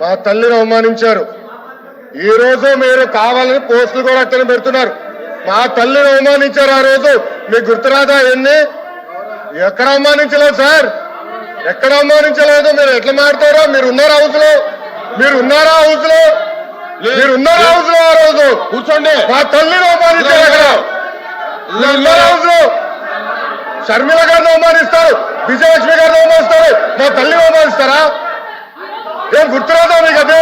మా తల్లిని అవమానించారు. ఈ రోజు మీరు కావాలని పోస్టులు కూడా అట్టని పెడుతున్నారు. మా తల్లిని అవమానించారు ఆ రోజు. మీకు గుర్తురాదా ఎన్ని ఎక్కడ అవమానించలేదు సార్. ఎక్కడ అవమానించలేదు? మీరు ఎట్లా మాడతారో మీరు ఉన్నారా హౌస్లో మీరు ఉన్నారా హౌస్లో మీరు ఉన్నారా హౌస్లో ఆ రోజు? కూర్చోండి. మా తల్లిని అవమానించారు అక్కడ. ఉన్నారా హౌస్లో షర్మిల గారిని అవమానిస్తారు. విజయలక్ష్మి గారిని అవమానిస్తారు. మా తల్లిని అవమానిస్తారా? ఏం గుర్తురాదా మీకు అదే?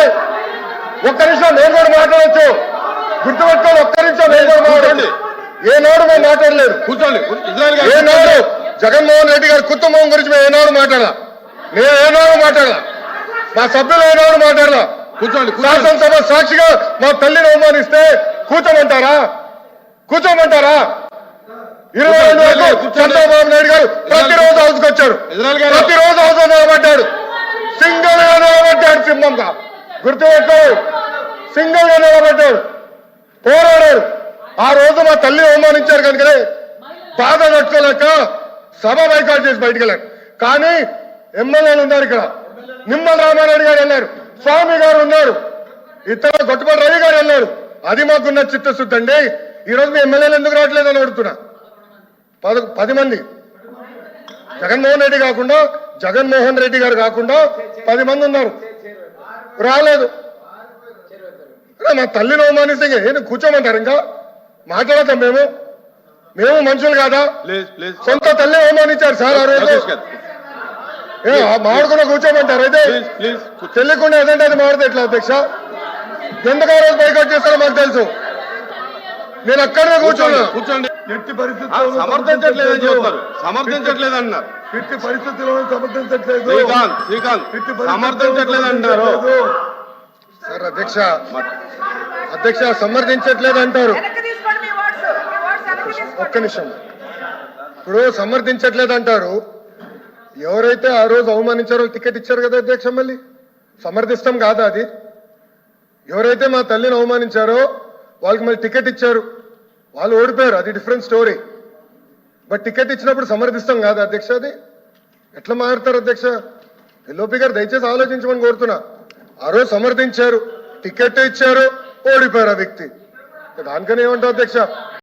ఒక్క నిమిషం నేను కూడా మాట్లాడచ్చు. గుర్తుపెట్టుకోండి ఒక్క నిమిషం నేను కూడా మాట్లాడండి ఏనాడు మేము మాట్లాడలేదు. కూర్చోండి ఏనాడు జగన్మోహన్ రెడ్డి గారి కుటుంబం గురించి మేము ఏనాడు మాట్లాడాల? నేను ఏనాడు మాట్లాడాల? మా సభ్యులు ఏనాడు మాట్లాడాల? కూర్చోండి శాసనసభ సాక్షిగా మా తల్లిని అవమానిస్తే కూర్చోమంటారా? కూర్చోమంటారా? ఇరవై రెండు వరకు. చంద్రబాబు నాయుడు గారు ప్రతిరోజు హౌస్కి వచ్చారు. ప్రతిరోజు హౌస్ నిలబడ్డాడు. సింగిల్గా నిలబడ్డాడు సింహంగా గుర్తుపెట్టు సింగల్గా నిలబడ్డాడు. పోరాడాడు. ఆ రోజు మా తల్లి అవమానించారు కనుకనే బాధ కట్టుకోలేక సభ బైకాట్ చేసి బయటికి వెళ్ళారు. కానీ ఎమ్మెల్యేలు ఉన్నారు ఇక్కడ. నిమ్మల రామారెడ్డి గారు వెళ్ళారు. స్వామి గారు ఉన్నారు. ఇతర గొట్టపల్లి రవి గారు వెళ్ళారు. అది మాకున్న చిత్తశుద్ధి అండి. ఈరోజు మీ ఎమ్మెల్యేలు ఎందుకు రావట్లేదు అని అడుగుతున్నా. పద పది మంది. జగన్మోహన్ రెడ్డి కాకుండా జగన్మోహన్ రెడ్డి గారు కాకుండా పది మంది ఉన్నారు. రాలేదు. మా తల్లిని అవమానిస్తే ఏంటి కూర్చోమంటారు ఇంకా? మాట్లాడతాం మేము. మేము మనుషులు కాదా? సొంత తల్లి అవమానించారు సార్ ఆ రోజు. మాడుకున్న కూర్చోమంటారు. అయితే తెలియకుండా ఏదంటే అది మాడితే ఎట్లా అధ్యక్ష? ఎందుకు ఆ రోజు బైకౌట్ చేస్తారో మాకు తెలుసు. నేను అక్కడనే కూర్చోను కూర్చోండి ఎట్టి పరిస్థితుల్లో సమర్థించట్లేదని చెప్తారు సమర్థించట్లేదు అన్నారు. ఎట్టి పరిస్థితుల్లో సమర్థించట్లేదు శ్రీకాంత్ శ్రీకాంత్ సమర్థించట్లేదు అంటారు. సార్ అధ్యక్ష అధ్యక్ష సమర్థించట్లేదు అంటారు. ఒక్క నిమిషం. ఇప్పుడు సమర్థించట్లేదు అంటారు. ఎవరైతే ఆ రోజు అవమానించారో టికెట్ ఇచ్చారు కదా అధ్యక్ష మళ్ళీ? సమర్థిస్తాం కాదా అది? ఎవరైతే మా తల్లిని అవమానించారో వాళ్ళకి మళ్ళీ టికెట్ ఇచ్చారు. వాళ్ళు ఓడిపోయారు. అది డిఫరెంట్ స్టోరీ బట్ టికెట్ ఇచ్చినప్పుడు సమర్థిస్తాం కాదు అధ్యక్ష అది. ఎట్లా మారుతారు అధ్యక్ష? ఎల్ఓపి గారు దయచేసి ఆలోచించమని కోరుతున్నా. ఆ రోజు సమర్థించారు. టికెట్ ఇచ్చారు. ఓడిపోయారు ఆ వ్యక్తి. దానికని ఏమంటారు అధ్యక్ష?